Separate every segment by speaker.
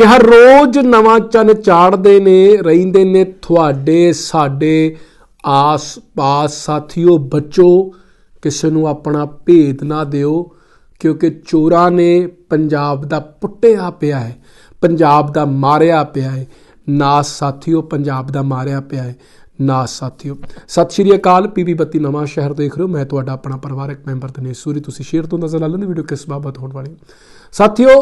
Speaker 1: ਕਿ ਹਰ ਰੋਜ਼ ਨਵਾਂ ਚੰਨ ਚਾੜਦੇ ਨੇ, ਰਹਿੰਦੇ ਨੇ ਤੁਹਾਡੇ, ਸਾਡੇ ਆਸ-ਪਾਸ। ਸਾਥੀਓ, ਬਚੋ, ਕਿਸੇ ਨੂੰ ਆਪਣਾ ਭੇਦ ਨਾ ਦਿਓ, ਕਿਉਂਕਿ ਚੋਰਾਂ ਨੇ ਪੰਜਾਬ ਦਾ ਪੁੱਟਿਆ ਪਿਆ ਹੈ, ਪੰਜਾਬ ਦਾ ਮਾਰਿਆ ਪਿਆ ਹੈ। ਨਾ ਸਾਥੀਓ, ਪੰਜਾਬ ਦਾ ਮਾਰਿਆ ਪਿਆ ਹੈ, ਨਾ ਸਾਥੀਓ। ਸਤਿ ਸ਼੍ਰੀ ਅਕਾਲ ਪੀਬੀ ਬੱਤੀ ਨਵਾਂ ਸ਼ਹਿਰ ਦੇਖ ਰਹੇ ਹੋ। ਮੈਂ ਤੁਹਾਡਾ ਆਪਣਾ ਪਰਿਵਾਰਕ ਮੈਂਬਰ ਦਿਨੇਸ਼ ਸੂਰੀ। ਤੁਸੀਂ ਸ਼ੇਅਰ ਤੋਂ ਨਜ਼ਰ ਲਾ ਲੈਂਦੇ ਵੀਡੀਓ ਕਿਸ ਬਾਬਤ ਹੋਣ ਵਾਲੀ ਸਾਥੀਓ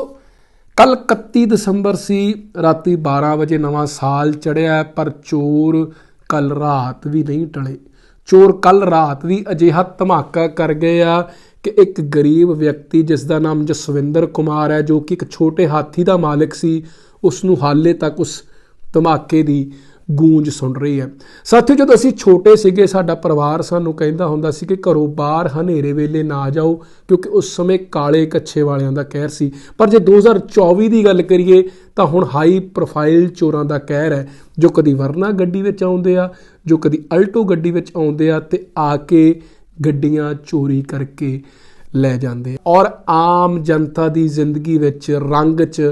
Speaker 1: ਕੱਲ 31 ਦਸੰਬਰ ਸੀ, ਰਾਤੀ 12 ਵਜੇ ਨਵਾਂ ਸਾਲ ਚੜਿਆ ਪਰ ਚੋਰ ਕੱਲ ਰਾਤ ਵੀ ਨਹੀਂ ਟਲੇ। ਚੋਰ ਕੱਲ ਰਾਤ ਵੀ ਅਜਿਹਾ ਧਮਾਕਾ ਕਰ ਗਏ ਆ ਕਿ ਇੱਕ ਗਰੀਬ ਵਿਅਕਤੀ ਜਿਸ ਦਾ ਨਾਮ ਜਸਵਿੰਦਰ ਕੁਮਾਰ ਹੈ, ਜੋ ਕਿ ਇੱਕ ਛੋਟੇ ਹਾਥੀ ਦਾ ਮਾਲਕ ਸੀ ਉਸ ਨੂੰ ਹਾਲੇ ਤੱਕ ਉਸ ਧਮਾਕੇ ਦੀ ਗੂੰਜ ਸੁਣ ਰਹੀ ਹੈ। ਸਾਥੀਓ, ਜਦੋਂ ਅਸੀਂ ਛੋਟੇ ਸੀਗੇ, ਸਾਡਾ ਪਰਿਵਾਰ ਸਾਨੂੰ ਕਹਿੰਦਾ ਹੁੰਦਾ ਸੀ ਕਿ ਘਰੋਂ ਬਾਹਰ ਹਨੇਰੇ ਵੇਲੇ ਨਾ ਜਾਓ, ਕਿਉਂਕਿ ਉਸ ਸਮੇਂ ਕਾਲੇ ਕੱਛੇ ਵਾਲਿਆਂ ਦਾ ਕਹਿਰ ਸੀ। ਪਰ ਜੇ 2024 ਦੀ ਗੱਲ ਕਰੀਏ, ਤਾਂ ਹੁਣ ਹਾਈ ਪ੍ਰੋਫਾਈਲ ਚੋਰਾਂ ਦਾ ਕਹਿਰ ਹੈ, ਜੋ ਕਦੀ ਵਰਨਾ ਗੱਡੀ ਵਿੱਚ ਆਉਂਦੇ ਆ, ਜੋ ਕਦੀ ਅਲਟੋ ਗੱਡੀ ਵਿੱਚ ਆਉਂਦੇ ਆ ਤੇ ਆ ਕੇ ਗੱਡੀਆਂ ਚੋਰੀ ਕਰਕੇ ਲੈ ਜਾਂਦੇ ਔਰ ਆਮ ਜਨਤਾ ਦੀ ਜ਼ਿੰਦਗੀ ਵਿੱਚ ਰੰਗ 'ਚ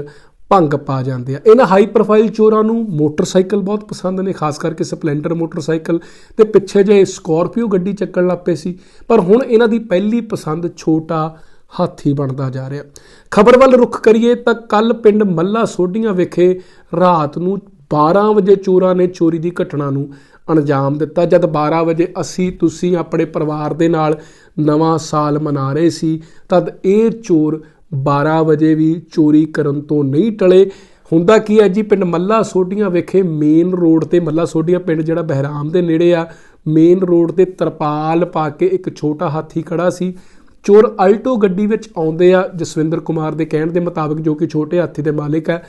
Speaker 1: ਭੰਗ ਪਾ ਜਾਂਦੇ ਆ। ਇਹਨਾਂ ਹਾਈ ਪ੍ਰੋਫਾਈਲ ਚੋਰਾਂ ਨੂੰ ਮੋਟਰਸਾਈਕਲ ਬਹੁਤ ਪਸੰਦ ਨੇ, ਖਾਸ ਕਰਕੇ ਸਪਲੈਂਡਰ ਮੋਟਰਸਾਈਕਲ। ਤੇ ਪਿੱਛੇ ਜੇ ਸਕੋਰਪੀਓ ਗੱਡੀ ਚੱਕਣ ਲੱਗ ਪਏ ਸੀ। ਪਰ ਹੁਣ ਇਹਨਾਂ ਦੀ ਪਹਿਲੀ ਪਸੰਦ ਛੋਟਾ ਹਾਥੀ ਬਣਦਾ ਜਾ ਰਿਹਾ। ਖਬਰ ਵੱਲ ਰੁਖ ਕਰੀਏ ਤਾਂ ਕੱਲ ਪਿੰਡ ਮੱਲਾ ਸੋਢੀਆਂ ਵਿਖੇ ਰਾਤ ਨੂੰ 12 ਵਜੇ ਚੋਰਾਂ ਨੇ ਚੋਰੀ ਦੀ ਘਟਨਾ ਨੂੰ ਅੰਜਾਮ ਦਿੱਤਾ। ਜਦ 12 ਵਜੇ ਅਸੀਂ, ਤੁਸੀਂ, ਆਪਣੇ ਪਰਿਵਾਰ ਦੇ ਨਾਲ ਨਵਾਂ ਸਾਲ ਮਨਾ ਰਹੇ ਸੀ, ਤਦ ਇਹ ਚੋਰ 12 ਵਜੇ ਵੀ ਚੋਰੀ ਕਰਨ ਤੋਂ ਨਹੀਂ ਟਲੇ। ਹੁੰਦਾ ਕੀ ਹੈ ਜੀ, ਪਿੰਡ ਮੱਲਾ ਸੋਢੀਆਂ ਵਿਖੇ ਮੇਨ ਰੋਡ ਤੇ, ਮੱਲਾ ਸੋਢੀਆਂ ਪਿੰਡ ਜਿਹੜਾ ਬਹਿਰਾਮ ਦੇ ਨੇੜੇ ਆ, ਮੇਨ ਰੋਡ ਤੇ ਤਰਪਾਲ ਪਾ ਕੇ ਇੱਕ ਛੋਟਾ ਹਾਥੀ ਖੜਾ ਸੀ। ਚੋਰ ਅਲਟੋ ਗੱਡੀ ਵਿੱਚ ਆਉਂਦੇ ਆ, ਜਸਵਿੰਦਰ ਕੁਮਾਰ ਦੇ ਕਹਿਣ ਦੇ ਮੁਤਾਬਕ ਜੋ ਕਿ ਛੋਟੇ ਹਾਥੀ ਦੇ ਮਾਲਿਕ ਹੈ।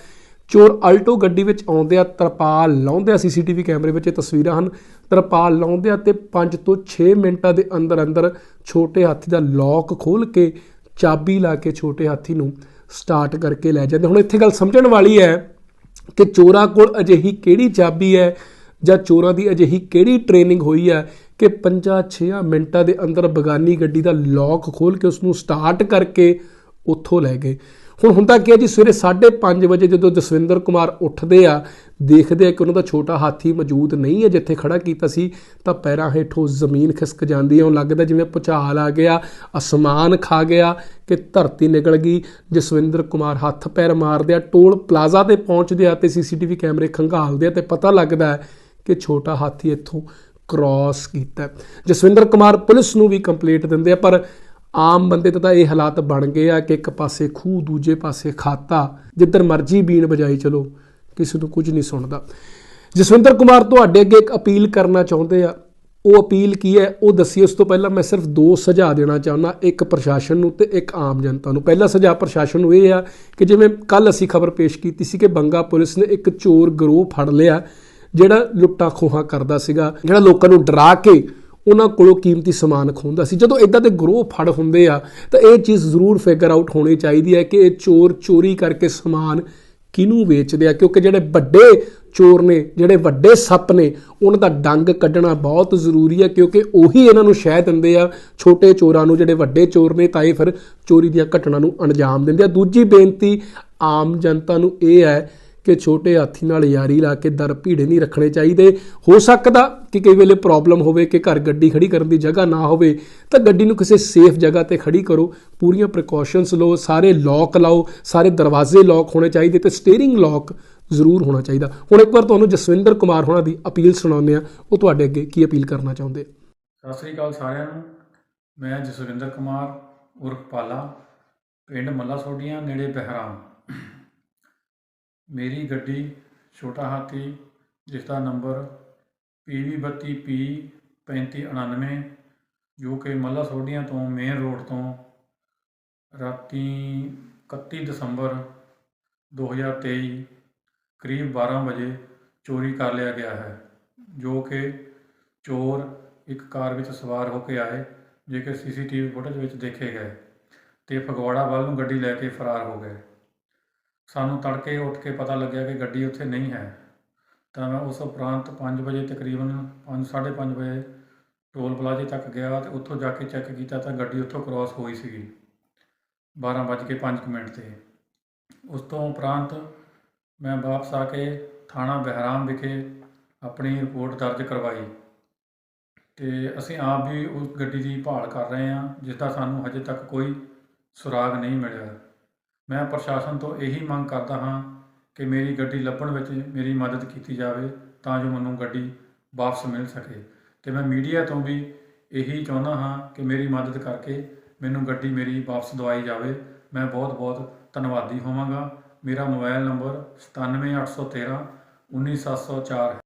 Speaker 1: ਚੋਰ ਅਲਟੋ ਗੱਡੀ ਵਿੱਚ ਆਉਂਦੇ ਆ, ਤਰਪਾਲ ਲਾਉਂਦੇ ਆ, ਸੀਸੀਟੀਵੀ ਕੈਮਰੇ ਵਿੱਚ ਇਹ ਤਸਵੀਰਾਂ ਹਨ। ਤਰਪਾਲ ਲਾਉਂਦੇ ਆ ਤੇ 5 ਤੋਂ 6 ਮਿੰਟਾਂ ਦੇ ਅੰਦਰ ਅੰਦਰ ਛੋਟੇ ਹਾਥੀ ਦਾ ਲੌਕ ਖੋਲ ਕੇ ਚਾਬੀ ਲਾ ਕੇ ਛੋਟੇ ਹਾਥੀ ਨੂੰ ਸਟਾਰਟ ਕਰਕੇ ਲੈ ਜਾਂਦੇ। ਹੁਣ ਇੱਥੇ ਗੱਲ ਸਮਝਣ ਵਾਲੀ ਹੈ ਕਿ ਚੋਰਾਂ ਕੋਲ ਅਜਿਹੀ ਕਿਹੜੀ ਚਾਬੀ ਹੈ ਜਾਂ ਚੋਰਾਂ ਦੀ ਅਜਿਹੀ ਕਿਹੜੀ ਟ੍ਰੇਨਿੰਗ ਹੋਈ ਹੈ ਕਿ 5-6 ਮਿੰਟਾਂ ਦੇ ਅੰਦਰ ਬਗਾਨੀ ਗੱਡੀ ਦਾ ਲੌਕ ਖੋਲ ਕੇ ਉਸ ਨੂੰ ਸਟਾਰਟ ਕਰਕੇ ਉੱਥੋਂ ਲੈ ਗਏ। ਹੁਣ ਹੁੰਦਾ ਕੀ ਹੈ ਜੀ, ਸਵੇਰੇ 5:30 ਵਜੇ ਜਦੋਂ ਜਸਵਿੰਦਰ ਕੁਮਾਰ ਉੱਠਦੇ ਆ, ਦੇਖਦੇ ਆ ਕਿ ਉਹਨਾਂ ਦਾ ਛੋਟਾ ਹਾਥੀ ਮੌਜੂਦ ਨਹੀਂ ਹੈ, ਜਿੱਥੇ ਖੜਾ ਕੀਤਾ ਸੀ, ਤਾਂ ਪੈਰਾਂ ਹੇਠੋਂ ਜ਼ਮੀਨ ਖਿਸਕ ਜਾਂਦੀ ਹੈ, ਉਹ ਲੱਗਦਾ ਜਿਵੇਂ ਭੁਚਾਲ ਆ ਗਿਆ, ਅਸਮਾਨ ਖਾ ਗਿਆ, ਕਿ ਧਰਤੀ ਨਿਕਲ ਗਈ। ਜਸਵਿੰਦਰ ਕੁਮਾਰ ਹੱਥ ਪੈਰ ਮਾਰਦੇ ਆ, ਟੋਲ ਪਲਾਜ਼ਾ ਤੇ ਪਹੁੰਚਦੇ ਆ ਤੇ ਸੀਸੀਟੀਵੀ ਕੈਮਰੇ ਖੰਗਾਲਦੇ ਆ ਤੇ ਪਤਾ ਲੱਗਦਾ ਹੈ ਕਿ ਛੋਟਾ ਹਾਥੀ ਇੱਥੋਂ ਕ੍ਰਾਸ ਕੀਤਾ ਜਸਵਿੰਦਰ ਕੁਮਾਰ ਪੁਲਿਸ ਨੂੰ ਵੀ ਕੰਪਲੇਂਟ ਦਿੰਦੇ ਆ, ਪਰ ਆਮ ਬੰਦੇ ਤਾਂ ਇਹ ਹਾਲਾਤ ਬਣ ਗਏ ਆ ਕਿ ਇੱਕ ਪਾਸੇ ਖੂਹ, ਦੂਜੇ ਪਾਸੇ ਖਾਤਾ, ਜਿੱਧਰ ਮਰਜ਼ੀ ਬੀਨ ਬਜਾਈ ਚਲੋ, ਕਿਸੇ ਨੂੰ ਕੁਝ ਨਹੀਂ ਸੁਣਦਾ। ਜਸਵਿੰਦਰ ਕੁਮਾਰ ਤੁਹਾਡੇ ਅੱਗੇ ਇੱਕ ਅਪੀਲ ਕਰਨਾ ਚਾਹੁੰਦੇ ਆ। ਉਹ ਅਪੀਲ ਕੀ ਹੈ? ਉਹ ਦੱਸੀ ਉਸ ਤੋਂ ਪਹਿਲਾਂ ਮੈਂ ਸਿਰਫ ਦੋ ਸੁਝਾਅ ਦੇਣਾ ਚਾਹੁੰਦਾ, ਇੱਕ ਪ੍ਰਸ਼ਾਸਨ ਨੂੰ ਤੇ ਇੱਕ ਆਮ ਜਨਤਾ ਨੂੰ। ਪਹਿਲਾ ਸੁਝਾਅ ਪ੍ਰਸ਼ਾਸਨ ਨੂੰ ਇਹ ਆ ਕਿ ਜਿਵੇਂ ਕੱਲ ਅਸੀਂ ਖਬਰ ਪੇਸ਼ ਕੀਤੀ ਸੀ ਕਿ ਬੰਗਾ ਪੁਲਿਸ ਨੇ ਇੱਕ ਚੋਰ ਗਰੋਹ ਫੜ ਲਿਆ, ਜਿਹੜਾ ਲੁੱਟਾਂ ਖੋਹਾਂ ਕਰਦਾ ਸੀਗਾ, ਜਿਹੜਾ ਲੋਕਾਂ ਨੂੰ ਡਰਾ ਕੇ ਉਹਨਾਂ ਕੋਲੋਂ ਕੀਮਤੀ ਸਮਾਨ ਖੋਹਦਾ ਸੀ। ਜਦੋਂ ਇਦਾਂ ਦੇ ਗਰੋਹ ਫੜ ਹੁੰਦੇ ਆ, ਤਾਂ ਇਹ ਚੀਜ਼ ਜ਼ਰੂਰ ਫਿਗਰ ਆਊਟ ਹੋਣੀ ਚਾਹੀਦੀ ਹੈ ਕਿ ਇਹ ਚੋਰ ਚੋਰੀ ਕਰਕੇ ਸਮਾਨ ਕਿਹਨੂੰ ਵੇਚਦੇ ਆ, ਕਿਉਂਕਿ ਜਿਹੜੇ ਵੱਡੇ ਚੋਰ ਨੇ, ਜਿਹੜੇ ਵੱਡੇ ਸੱਪ ਨੇ, ਉਹਨਾਂ ਦਾ ਡੰਗ ਕੱਢਣਾ ਬਹੁਤ ਜ਼ਰੂਰੀ ਹੈ, ਕਿਉਂਕਿ ਉਹੀ ਇਹਨਾਂ ਨੂੰ ਸ਼ਹਿ ਦਿੰਦੇ ਆ। ਛੋਟੇ ਚੋਰਾਂ ਨੂੰ, ਜਿਹੜੇ ਵੱਡੇ ਚੋਰ ਨੇ, ਤਾਂ ਇਹ ਫਿਰ ਚੋਰੀ ਦੀਆਂ ਘਟਨਾ ਨੂੰ ਅੰਜਾਮ ਦਿੰਦੇ ਆ। ਦੂਜੀ ਬੇਨਤੀ ਆਮ ਜਨਤਾ ਨੂੰ ਇਹ ਹੈ ਕਿ ਛੋਟੇ ਹਾਥੀ ਨਾਲ ਯਾਰੀ ਲਾ ਕੇ ਦਰ ਭੀੜੇ ਨਹੀਂ ਰੱਖਣੇ ਚਾਹੀਦੇ। ਹੋ ਸਕਦਾ ਕਿ ਕਈ ਵੇਲੇ ਪ੍ਰੋਬਲਮ ਹੋਵੇ ਕਿ ਘਰ ਗੱਡੀ ਖੜੀ ਕਰਨ ਦੀ ਜਗ੍ਹਾ ਨਾ ਹੋਵੇ, ਤਾਂ ਗੱਡੀ ਨੂੰ ਕਿਸੇ ਸੇਫ ਜਗ੍ਹਾ ਤੇ ਖੜੀ ਕਰੋ। ਪੂਰੀਆਂ ਪ੍ਰੀਕਾਸ਼ਨਸ ਲਓ, ਸਾਰੇ ਲੌਕ ਲਾਓ, ਸਾਰੇ ਦਰਵਾਜ਼ੇ ਲੌਕ ਹੋਣੇ ਚਾਹੀਦੇ ਤੇ ਸਟੀਅਰਿੰਗ ਲੌਕ ਜ਼ਰੂਰ ਹੋਣਾ ਚਾਹੀਦਾ। ਹੁਣ ਇੱਕ ਵਾਰ ਤੁਹਾਨੂੰ ਜਸਵਿੰਦਰ ਕੁਮਾਰ ਹੋਣਾ ਦੀ ਅਪੀਲ ਸੁਣਾਉਂਦੇ ਆ ਉਹ ਤੁਹਾਡੇ ਅੱਗੇ ਕੀ ਅਪੀਲ ਕਰਨਾ ਚਾਹੁੰਦੇ?
Speaker 2: ਸਤਿ ਸ੍ਰੀ ਅਕਾਲ ਸਾਰਿਆਂ ਨੂੰ। ਮੈਂ ਜਸਵਿੰਦਰ ਕੁਮਾਰ, ਉਰਫ ਪਾਲਾ, ਪਿੰਡ ਮੱਲਾ ਸੋਢੀਆਂ, ਨੇੜੇ ਬਹਿਰਾਮ। ਮੇਰੀ ਗੱਡੀ ਛੋਟਾ ਹਾਥੀ ਜਿਸ ਦਾ ਨੰਬਰ PV32P 3599 ਜੋ ਕਿ ਮੱਲਾ ਸੋਢੀਆਂ ਤੋਂ ਮੇਨ ਰੋਡ ਤੋਂ ਰਾਤੀ 31 ਦਸੰਬਰ 2023 ਕਰੀਬ 12 ਵਜੇ ਚੋਰੀ ਕਰ ਲਿਆ ਗਿਆ ਹੈ, ਜੋ ਕਿ ਚੋਰ ਇੱਕ ਕਾਰ ਵਿੱਚ ਸਵਾਰ ਹੋ ਕੇ ਆਏ ਜੇ ਕਿ ਸੀਸੀਟੀਵੀ ਫੁਟੇਜ ਵਿੱਚ ਦੇਖੇ ਗਏ ਤੇ ਫਗਵਾੜਾ ਵੱਲ ਨੂੰ ਗੱਡੀ ਲੈ ਕੇ ਫਰਾਰ ਹੋ ਗਏ। ਸਾਨੂੰ ਤੜਕੇ ਉੱਠ ਕੇ ਪਤਾ ਲੱਗਿਆ ਕਿ ਗੱਡੀ ਉੱਥੇ ਨਹੀਂ ਹੈ। ਤਾਂ ਮੈਂ ਉਸ ਉਪਰੰਤ 5 ਵਜੇ ਤਕਰੀਬਨ 5 5:30 ਵਜੇ ਟੋਲ ਪਲਾਜ਼ੇ ਤੱਕ ਗਿਆ ਤੇ ਉੱਥੋਂ ਜਾ ਕੇ ਚੈੱਕ ਕੀਤਾ ਤਾਂ ਗੱਡੀ ਉੱਥੋਂ ਕ੍ਰਾਸ ਹੋਈ ਸੀਗੀ 12 ਵੱਜ ਕੇ 5 ਮਿੰਟ ਤੇ। ਉਸ ਤੋਂ ਉਪਰੰਤ ਮੈਂ ਵਾਪਸ ਆ ਕੇ ਥਾਣਾ ਬਹਿਰਾਮ ਵਿਖੇ ਆਪਣੀ ਰਿਪੋਰਟ ਦਰਜ ਕਰਵਾਈ। ਤੇ ਅਸੀਂ ਆਪ ਵੀ ਉਸ ਗੱਡੀ ਦੀ ਭਾਲ ਕਰ ਰਹੇ ਹਾਂ, ਜਿਸ ਦਾ ਸਾਨੂੰ ਹਜੇ ਤੱਕ ਕੋਈ ਸੁਰਾਗ ਨਹੀਂ ਮਿਲਿਆ। ਮੈਂ ਪ੍ਰਸ਼ਾਸਨ ਤੋਂ ਇਹੀ ਮੰਗ ਕਰਦਾ ਹਾਂ ਕਿ ਮੇਰੀ ਗੱਡੀ ਲੱਭਣ ਵਿੱਚ ਮੇਰੀ ਮਦਦ ਕੀਤੀ ਜਾਵੇ ਤਾਂ ਜੋ ਮੈਨੂੰ ਗੱਡੀ ਵਾਪਸ ਮਿਲ ਸਕੇ। ਤੇ ਮੈਂ ਮੀਡੀਆ ਤੋਂ ਵੀ ਇਹੀ ਚਾਹੁੰਦਾ ਹਾਂ ਕਿ ਮੇਰੀ ਮਦਦ ਕਰਕੇ ਮੈਨੂੰ ਗੱਡੀ ਮੇਰੀ ਵਾਪਸ ਦਵਾਈ ਜਾਵੇ। ਮੈਂ ਬਹੁਤ ਬਹੁਤ ਧੰਨਵਾਦੀ ਹੋਵਾਂਗਾ। ਮੇਰਾ ਮੋਬਾਈਲ ਨੰਬਰ 97813 19704 ਹੈ।